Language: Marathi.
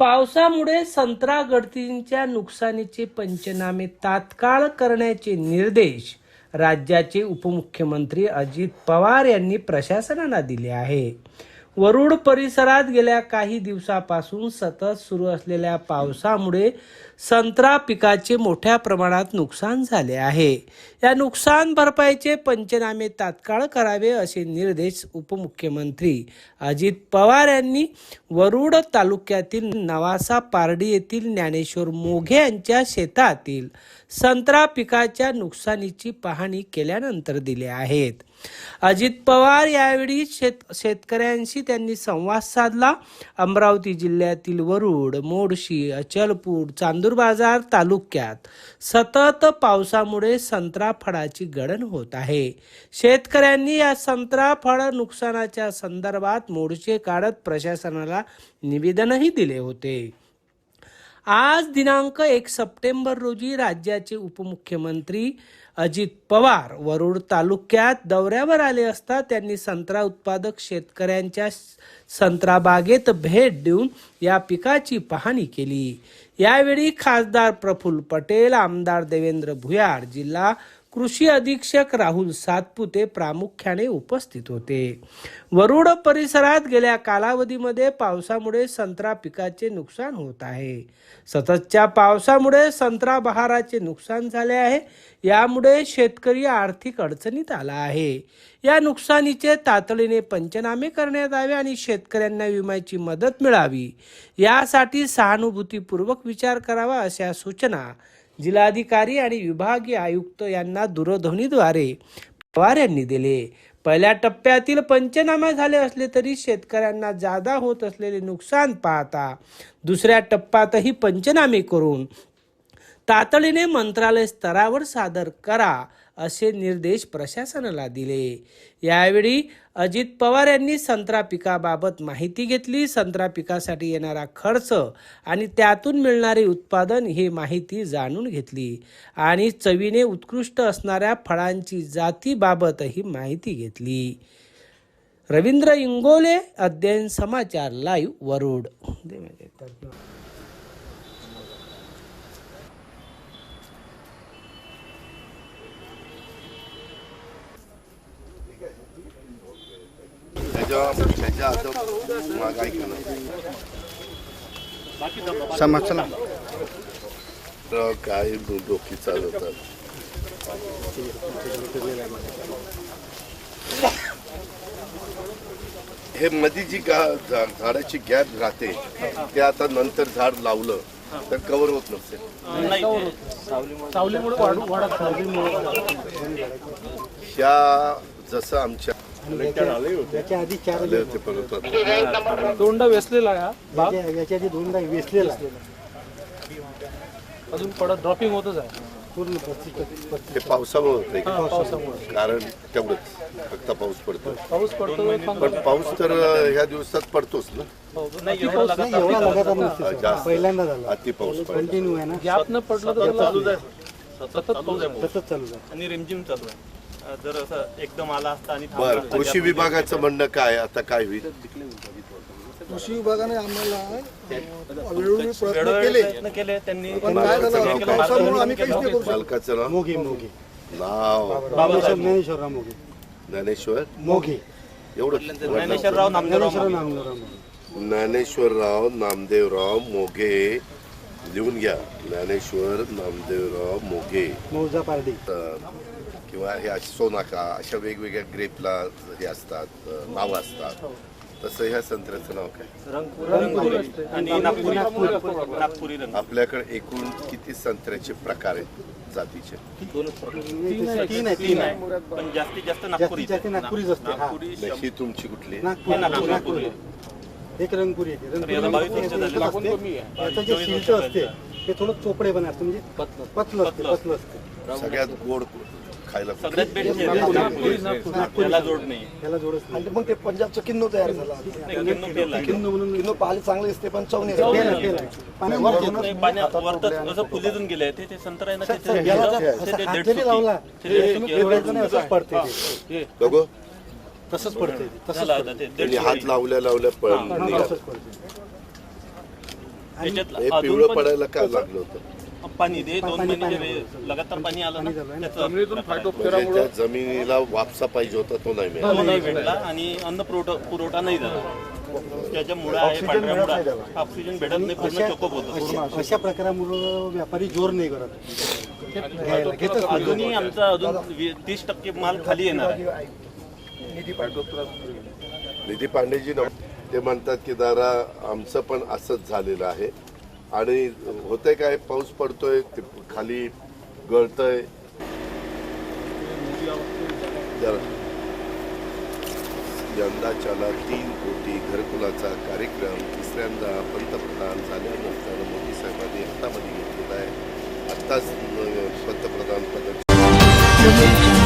पावसामुळे संत्रा गडतींच्या नुकसानीचे पंचनामे तात्काळ करण्याचे निर्देश राज्याचे उपमुख्यमंत्री अजित पवार यांनी प्रशासनाला दिले आहे. वरुड परिसरात गेल्या काही दिवसापासून सतत सुरू असलेल्या पावसामुळे संत्रा पिकाचे मोठ्या प्रमाणात नुकसान झाले आहे. या नुकसान भरपाईचे पंचनामे तात्काळ करावे असे निर्देश उपमुख्यमंत्री अजित पवार यांनी वरुड तालुक्यातील नवासा पारडी येथील ज्ञानेश्वर मोघे यांच्या शेतातील संत्रा पिकाच्या नुकसानीची पाहणी केल्यानंतर दिले आहेत. अजित पवार यावेळी शेत शेतकऱ्यांशी त्यांनी संवाद साधला. अमरावती जिल्ह्यातील वरुड मोडशी अचलपूर चांदूर बाजार तालुक्यात सतत पावसामुळे संत्रा फळाची गडण होत आहे. शेतकऱ्यांनी या संत्रा फळ नुकसानाच्या संदर्भात मोर्चे काढत प्रशासनाला निवेदनही दिले होते. आज दिनांक एक सप्टेंबर रोजी राज्याचे उपमुख्यमंत्री अजित पवार वरुड तालुक्यात दौऱ्यावर आले असता त्यांनी संत्रा उत्पादक शेतकऱ्यांच्या संत्रा बागेत भेट देऊन या पिकाची पाहणी केली. यावेळी खासदार प्रफुल्ल पटेल आमदार देवेंद्र भुयार जिल्हा कृषी अधीक्षक राहुल सातपुते प्रामुख्याने उपस्थित होते. वरुड परिसरात गेल्या कालावधीमध्ये पावसामुळे संत्रा पिकाचे नुकसान होत आहे. सततच्या पावसामुळे संत्रा बहाराचे नुकसान झाले आहे. यामुळे शेतकरी आर्थिक अडचणीत आला आहे. या नुकसानीचे तातडीने पंचनामे करण्यात यावे आणि शेतकऱ्यांना विम्याची मदत मिळावी. यासाठी सहानुभूतीपूर्वक विचार करावा अशा सूचना जिल्हाधिकारी आणि विभागीय आयुक्त यांना दूरध्वनीद्वारे पवार यांनी दिले. पहिल्या टप्प्यातील पंचनामे झाले असले तरी शेतकऱ्यांना जादा होत असलेले नुकसान पाहता दुसऱ्या टप्प्यातही पंचनामे करून तातडीने मंत्रालय स्तरावर सादर करा असे निर्देश प्रशासनाला दिले. यावेळी अजित पवार यांनी संत्रा पिकाबाबत माहिती घेतली. संत्रा पिकासाठी येणारा खर्च आणि त्यातून मिळणारे उत्पादन ही माहिती जाणून घेतली. आणि चवीने उत्कृष्ट असणाऱ्या फळांची जातीबाबतही माहिती घेतली. रवींद्र इंगोले अध्ययन समाचार लाईव्ह वरुड. त्याच्या त्याच्या आता महागाई समाज चला. काय डोकी चालवतात. हे मध्ये जी गा झा- झाडाची गॅप राहते ते आता नंतर झाड लावलं तर कव्हर होत नसेल ह्या जसं आमच्या याच्या आधी चार आले होते परत दोंडा वेसलेला आहे हा. याच्या याच्या आधी दोनदा वेचलेला. आहे. अजून पडत ड्रॉपिंग होतच आहे. पूर्ण पस्तीस पस्तीस ते पावसामुळे हा, कारण तेवढंच. फक्त पाऊस पडतो पाऊस पडतो पण पाऊस तर ह्या दिवसात पडतोच ना? नाही एवढा लगातार नसते जास्त. पहिल्यांदा झाला. अति पाऊस पडतो कंटिन्यू आहे ना. पडलं तर त्याला सतत पाऊस आहे. सतत चालू आहे आणि रिमझिम चालू आहे. जर असं एकदम आला असता आणि बर थांबला असता कृषी विभागाचं म्हणणं काय? आता काय होईल? कृषी विभागाने आम्हाला अं, वेळोवेळी प्रयत्न वेळोवेळी केले प्रयत्न केले. त्यांनी पण काय झालं? मालकाचं नाव पावसामुळे आम्ही काहीच नाही करू शकलो. मालकाचं नाव? मोघे मोघे. नाव? ज्ञानेश्वर ज्ञानेश्वरराव मोघे. ज्ञानेश्वर? मोघे. एवढं ज्ञानेश्वरराव नामदेवराव मागे. नामदेवराव मोघे. ज्ञानेश्वरराव नामदेवराव मोघे. लिहून घ्या. ज्ञानेश्वर नामदेवराव मोघे. मौजा पारडी. तर किंवा हे अशी सोनाका अशा वेगवेगळ्या ग्रेपला हे असतात नावं असतात. तसं ह्या संत्र्याचं नाव काय? रंगपुरी. आणि नागपुरी. नागपुरी रंग आपल्याकडे एकूण किती संत्र्याचे प्रकार आहेत जातीचे? तीन आहे तीन तीन आहे आहे पण जास्तीत जास्त नागपुरी जास्तीत जास्त नागपुरीच असते. हा. ही तुमची कुठली? नागपूर. नागपूर, नागपूर. एक रंगपुरी आहे तर याला बावीस वर्ष झाले. रंगपुरी असते. याचं जे शिल्ट असते ते थोडं चोपडे पण असतं म्हणजे पतलं असते. पतलं असते सगळ्यात गोड खायला? सगळ्यात बेस्ट त्याला जोड नाही. आणि मग ते पंजाबचं किन्नो तयार झाला किन्नू केलं. आहे. किन्नो म्हणून किन्नो पाहायला चांगलं दिसते पण चव नाही. पाण्यात फुलीतून ते ते संत्र आहे ना ते- ते- याला ते- जर ते- ते हात दीडशे जरी लावला ते दीडशे तुम्ही किलो. फिरवायचं नाही असंच पडते ते. बघू तसंच पडते ते. तसंच झालं आता ते त्यांनी दीडशे हात लावल्या लावल्या पळ निघाला. तसंच पडते त्याच्यात हे अजून पिवळं पण पडायला काय लागलं होतं? पाणी दे दोन पाणी- महिने पाणी- जे लगातार पाणी आलं झालं ना. जमिनीतून म्हणजे जमिनीला वापसा पाहिजे होता तो नाही मिळाला. नाही भेटला आणि अन्न पुरवठा पुरवठा नाही झाला. त्याच्या मुळा आहे पांढऱ्या मुळा ऑक्सिजन भेटत नाही पूर्ण चोकप होतं. अशा अशा प्रकारामुळं व्यापारी जोर नाही करत. घ्यायला घेतच नाही. अजूनही आमचा अजून वी- तीस टक्के माल खाली येणार आहे. निधी पांडेजी न ते म्हणतात की दादा आमचं पण असंच झालेलं आहे. आणि होतंय काय पाऊस पडतोय ते खाली गळतय. जरा. यंदाच्याला तीन कोटी घरकुलाचा कार्यक्रम. तिसऱ्यांदा पंतप्रधान झाल्यानंतर मोदी साहेबांनी हातामध्ये घेतलेला आहे. आत्ताच पंतप्रधान पद